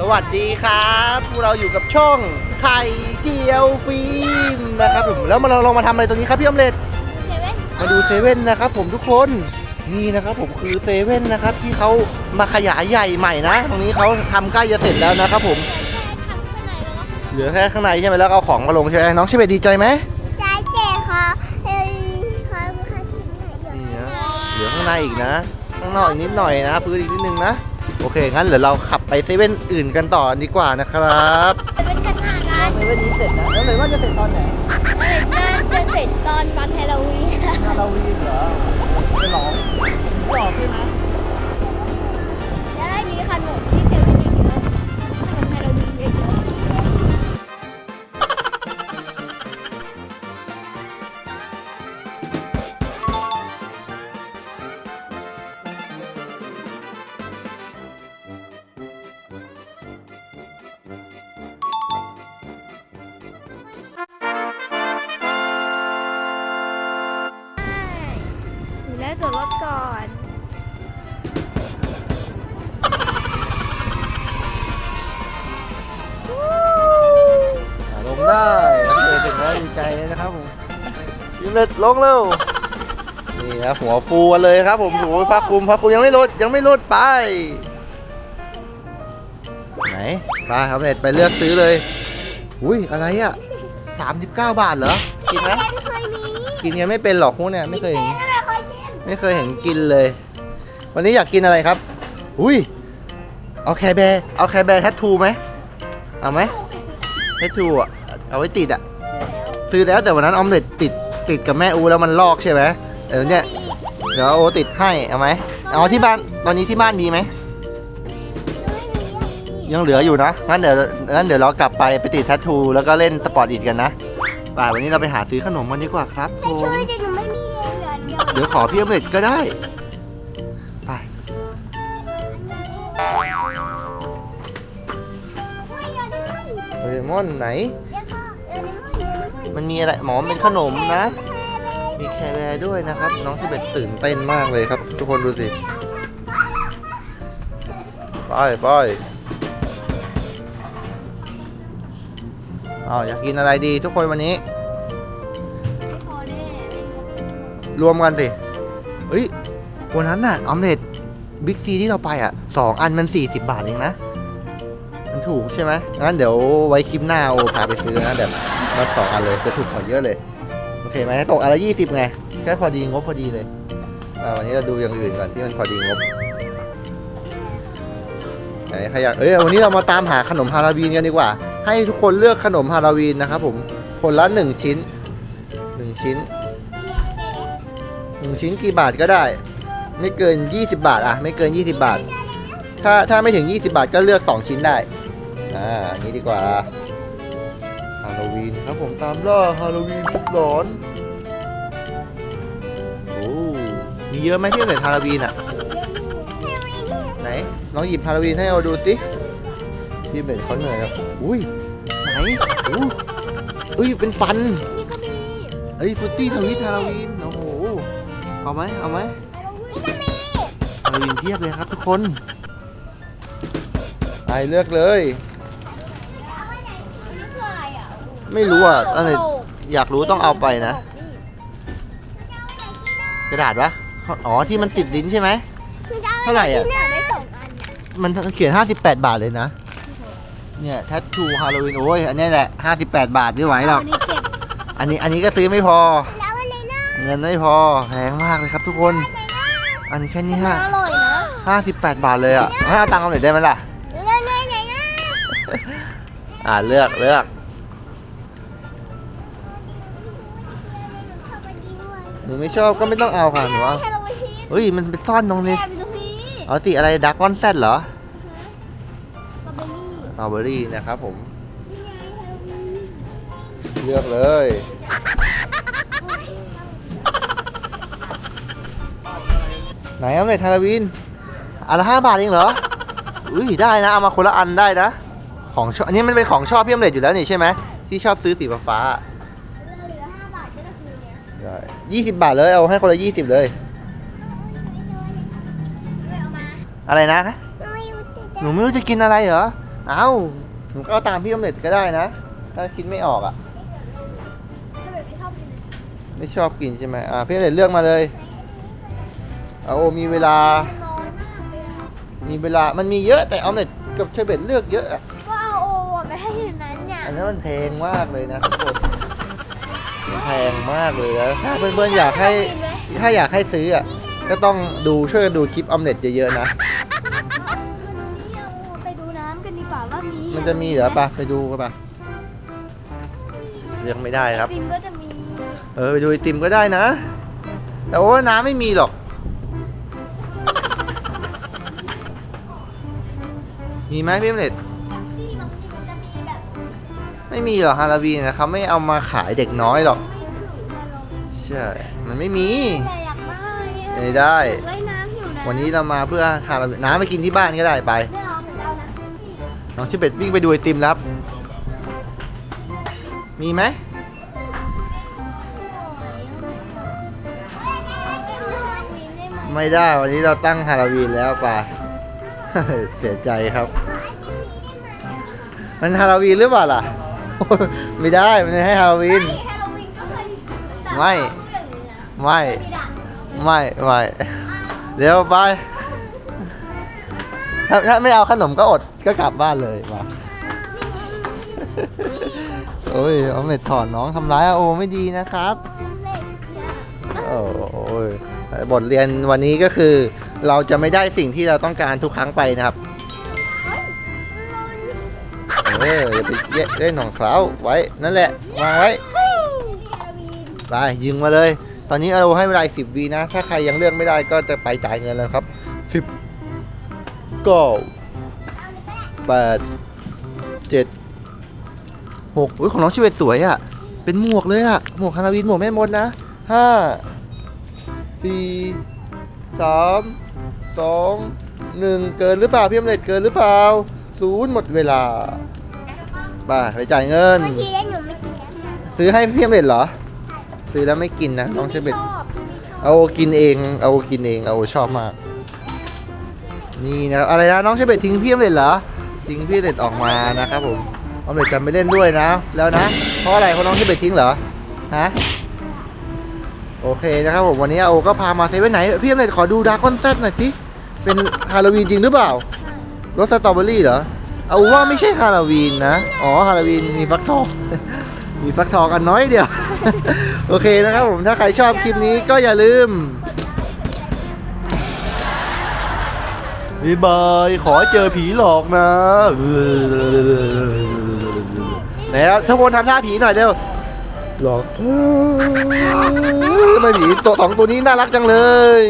สวัสดีครับพวกเราอยู่กับช่องไข่เจียวฟิล์มนะครับผมแล้วมาเราลองมาทำอะไรตรงนี้ครับพี่อมเล็ตเซเว่นมาดูเซเว่นนะครับผมทุกคนนี่นะครับผมคือเซเว่นนะครับที่เขามาขยายใหญ่ใหม่นะ ตรงนี้เขาทำใกล้จะเสร็จแล้วนะครับผมเหลือแค่ทำข้างในแล้วก็เหลือแค่ข้างในใช่ไหมแล้วก็เอาของมาลงใช่ไหมน้องเชเบตดีใจไหมใจเจ๊ค่ะเอ้ยค่ะค่ะที่ไหนอยู่นี่นะเหลือข้างในอีกนะข้างนอกอีกนิดหน่อยนะพื้นอีกนิดนึงนะ โอเค งั้นเดี๋ยวเราขับไปเซเว่นอื่นกันต่อดีกว่านะครับเป็นกันหน้ากันเซเว่นนี้เสร็จนะแล้วเลยว่าจะเสร็จตอนไหนเอ้ยน่าจะเสร็จตอนวันฮาโลวีนฮาโลวีนเหรอจะหลอกหลอกใช่ไหมจะ ได้โอเคถึงแล้วดีใจเลยนะครับผมยิ้มเลยลงเร็วนี่นะหัวฟูกันเลยครับ ผมโอ้ยพักคุมพักคุมยังไม่ลดยังไม่ลดไป ไหนไปครับเน็ตไปเลือกซื้อเลย อุ้ยอะไรอะ39บาทเหรอกินไหมแกไม่เคยมีกินยังไม่เป็นหรอกพวกเนี่ยไม่เคยเห็นแกไม่เคยกินไม่เคยเห็นกินเลย วันนี้อยากกินอะไรครับ อุ้ยเอาแคร์แบร์เอาแคร์แบร์แทททูไหมเอาไหม แทททูอะเอาไว้ติดอะซื้อแล้วแต่วันนั้นออมเล็ตติดติดกับแม่อูแล้วมันลอกใช่ไหมเออเนี่ยเดี๋ยวโอติดให้เอาไหมเอาที่บ้านตอนนี้ที่บ้านมีไหมยังเหลืออยู่นะงั้นเดี๋ยวงั้นเดี๋ยวเรากลับไปไปติดแทททูแล้วก็เล่นสปอร์ตอีดกันนะป่าวันนี้เราไปหาซื้อขนมกันดีกว่าครับผแต่ช่วมยดิหนูไม่มีเลยเหลือเดียวเดี๋ยวขอพี่ออมเล็ตก็ได้ เรมอนไหน มันมีอะไรหมอมเป็นขนมนะ มีแคร์แบร์ด้วยนะครับ น้องที่เป็นตื่นเต้นมากเลยครับ ทุกคนดูสิไปไปอ้าวอยากกินอะไรดีทุกคนวันนี้ รวมกันสิเฮ้ยวันนั้นน่ะออมเล็ตบิ๊กซีที่เราไปอะสองอันมัน 40 บาทเองนะมัน ถูกใช่ไหมงั้นเดี๋ยวไว้คลิปหน้าโอพาไปซื้อนะแบบรถสองอันเลยจะถูกกว่าเยอะเลย โอเคไหมตกอันละยี่สิบไงแค่พอดีงบพอดีเลยอ่าวันนี้เราดูอย่างอื่นก่อนที่มันพอดีงบไหนใครอยากเอ้ยวันนี้เรามาตามหาขนมฮาโลวีนกันดีกว่า ให้ทุกคนเลือกขนมฮาโลวีนนะครับผมคนละหนึ่งชิ้นหนึ่งชิ้นหนึ่งชิ้นกี่บาทก็ได้ ไม่เกิน 20 บาทอะไม่เกิน 20 บาท ถ้าถ้าไม่ถึง 20 บาทก็เลือก 2 ชิ้นได้ อ่าอันนี้ดีกว่าฮาโลวีนครับผมตามล่าฮาโลวีนทุกหลอนโอ้มีเยอะไหมที่เหลือฮาโลวีนอะไหนลองหยิบฮาโลวีนให้เราดูสิพี่เบนเขาเหนื่อยแล้วอุ้ยไหนอู้อุ้ยเป็นฟันเอ้ยฟุตตี้ทวิตฮาโลวีนโอ้โหเอาไหมเอาไหมฮาโลวีนเพียบเลยครับทุกคนไปเลือกเลย นี่คืออะไรอะ ไม่รู้อะอะไรอยากรู้ต้องเอาไปนะ กระดาษวะอ๋อที่มันติดลิ้นใช่ไหม เท่าไหร่อะเนี่ยได้สองอันเนี่ยมันเขียน 58 บาทเลยนะ เนี่ยแท t ทูฮาโลวีนโอ้ยอันนี้แหละ 58 บาทไม่ไหวหรอก อันนี้เก็บอันนี้อันนี้ก็ซื้อไม่พอ แล้วอันไหนนะเงินไม่พอแพงมากเลยครับทุกคน อันแค่นี้มันห้าอร่อยนะ58บาทเลยอะให้เอาตังค์เอาหน่อยได้ไหมล่ะ แล้วไหนไหนนะอ่าเลือกเลือก หนูไม่ชอบก็ไม่ต้องเอาค่ะหนูเอาฮาโลวีนเฮ้ยมันไปซ่อนตรงนี้ แอบอยู่ตรงนี้เอาสิอะไรดักวอนแซดเหรอสตรอเบอรี่สตรอเบอรี่นะครับผมเลือกเลย ไหนเอาเลยทาราวินอันละห้าบาทเองเหรอ อุ้ยได้นะ เอามาคนละอันได้นะ ของชอบอันนี้มันเป็นของชอบพี่อมเล็ดอยู่แล้วนี่ใช่ไหมที่ชอบซื้อสีฟ้าเยๆยี่สิบบาทเลยเอาให้คนละยี่สิบเลยไม่เอามาอะไรนะไม่รู้ติดหนูไม่รู้จะกินอะไรเหรอ เอ้าหนูก็เอาตามพี่ออมเล็ตก็ได้นะ ถ้าคิดไม่ออกอะถ้าแบบไม่ชอบกินไม่ชอบกินใช่ไหมอ่าพี่ออมเล็ตเลือกมาเลย เอาโอมีเวลามันน้อยมากเลยอะมีเวลา มันมีเยอะแต่ออมเล็ตกับเชอร์เบตเลือกเยอะอะก็เอาโออะไปให้อย่างนั้นเนี่ย อันนั้นมันแพงมากเลยนะทุกคน มันแพงมากเลยนะถ้าเพื่อนๆอยากให้กินไหมถ้าอยากให้ซื้ออะก็ต้องดูช่วยกันดูคลิปออมเล็ตเยอะๆนะเอาไปดูน้ำกันดีกว่าว่ามีมันจะมีเหรอปะไปดูกันปะเลือกไม่ได้ครับ ติมก็จะมีเออไปดูไอติมก็ได้นะ แต่ว่าน้ำไม่มีหรอก มีไหมพี่ออมเล็ต ไม่มีหรอกฮาราวีนะเขาไม่เอามาขายเด็กน้อยหรอกไม่ถือมาลงใช่มันไม่มีแต่อยากได้อะไม่ได้ว่ายน้ำอยู่นะวันนี้เรามาเพื่อฮาราวีน้ำไปกินที่บ้านก็ได้ไป ไม่เอาเหมือนเอานะพี่น้องชิเบตวิ่งไปดูไอติมแล้วครับ มีไหม ไม่ได้วันนี้เราตั้งฮาโลวีนแล้วป่ะ เสียใจครับ มันฮาโลวีนหรือเปล่าล่ะ ไม่ได้ มันไม่ให้ฮาโลวีนฮาโลวีนก็เคยไม่ไม่ มีด่านไม่ ไม่ เดี๋ยวไป ถ้าถ้าไม่เอาขนมก็อด ก็กลับบ้านเลยมาโอ้ยเอาเม็ดถอนน้องทำร้ายอาโอไม่ดีนะครับโอ้ยบทเรียนวันนี้ก็คือ เราจะไม่ได้สิ่งที่เราต้องการทุกครั้งไปนะครับ เอออย่าไปเยเล่นของเขาไว้นั่นแหละวางไว้ไปยิงมาเลย ตอนนี้เราให้เวลาสิบวีนะ ถ้าใครยังเลือกไม่ได้ก็จะไปจ่ายเงินแล้วครับสิบเก้าแปดเจ็ดหกอุ้ยของน้องชิเวตสวยอะ่ะ เป็นหมวกเลยอะ่ะ หมวกฮานาวินหมวกแม่มดนะห้าสี่สามสองหนึ่งเกินหรือเปล่าพี่อมเล็ดเกินหรือเปล่าศูนย์หมดเวลา ไปไปจ่ายเงิน ไม่ชี้ได้หนูไม่กินแล้วซื้อให้พี่อมเล็ดเหรอ ซื้อแล้วไม่กินนะน้องชิเวตชอบไม่ชอบเอากินเองเอากินเองเอาชอบมาก นี่นะครับอะไรนะน้องเชเบตทิ้งพี่อมเล็ดเหรอทิ้งพี่อมเล็ดออกมานะครับผมอมเล็ดจะไม่เล่นด้วยนะ แล้วนะ เพราะอะไรเพราะน้องเชเบตทิ้งเหรอฮะโอเคนะครับผมวันนี้โอก็พามาเซเว่นไหนพี่อมเล็ดขอดูดาร์คอนเซตหน่อยสิเป็นฮาโลวีนจริงหรือเปล่ารสสตรอเบอรี่เหรอ เอาว่าไม่ใช่ฮาโลวีนนะ อ๋อฮาโลวีนมีฟักทอง มีฟักทองกันน้อยเดียว โอเคนะครับผม ถ้าใครชอบคลิปนี้ก็อย่าลืมบ๊ายบาย ขอเจอผีหลอกนะไหนครับทุกคนทำท่าผีหน่อยเร็ว หลอกทำไมผีตัวสองตัวนี้น่ารักจังเลย